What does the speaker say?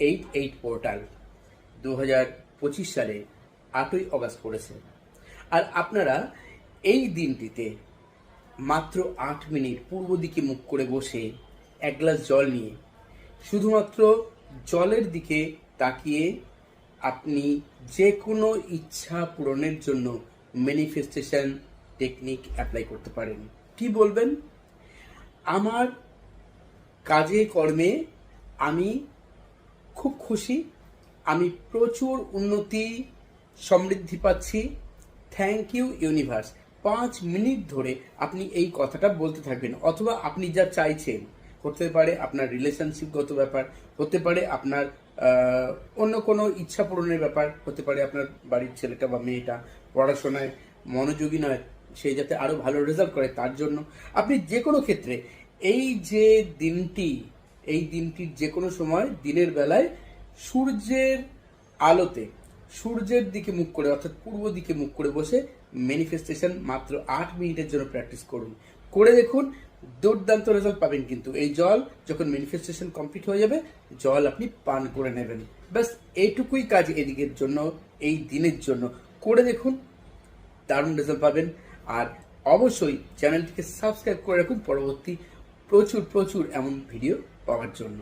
Eight eight portal দু হাজার পঁচিশ সালে আটই অগাস্ট পড়েছে আর আপনারা এই দিনটিতে মাত্র আট মিনিট পূর্ব দিকে মুখ করে বসে এক গ্লাস জল নিয়ে শুধুমাত্র জলের দিকে তাকিয়ে আপনি যে কোনো ইচ্ছা পূরণের জন্য ম্যানিফেস্টেশন টেকনিক অ্যাপ্লাই করতে পারেন। কি বলবেন? আমার কাজে কর্মে আমি খুব খুশি। আমি প্রচুর উন্নতি, সমৃদ্ধি পাচ্ছি। থ্যাংক ইউ ইউনিভার্স পাঁচ মিনিট ধরে আপনি এই কথাটা বলতে থাকবেন, অথবা আপনি যা চাইছেন। হতে পারে আপনার রিলেশনশিপগত ব্যাপার, হতে পারে আপনার অন্য কোনো ইচ্ছা পূরণের ব্যাপার, হতে পারে আপনার বাড়ির ছেলেটা বা মেয়েটা পড়াশোনায় মনোযোগী নয়, সে যাতে আরও ভালো রেজাল্ট করে তার জন্য। আপনি যে কোনো ক্ষেত্রে এই যে দিনটি এই দিনটির যে কোনো সময় দিনের বেলায় সূর্যের আলোতে, সূর্যের দিকে মুখ করে অর্থাৎ পূর্ব দিকে মুখ করে বসে ম্যানিফেস্টেশন মাত্র আট মিনিটের জন্য প্র্যাকটিস করুন। করে দেখুন, দুর্দান্ত রেজাল্ট পাবেন কিন্তু। এই জল যখন ম্যানিফেস্টেশন কমপ্লিট হয়ে যাবে, জল আপনি পান করে নেবেন। ব্যাস, এইটুকুই কাজ এদিকের জন্য, এই দিনের জন্য। করে দেখুন, দারুণ রেজাল্ট পাবেন। আর অবশ্যই চ্যানেলটিকে সাবস্ক্রাইব করে রাখুন। পরবর্তী প্রচুর প্রচুর এমন ভিডিও পাওয়ার জন্য।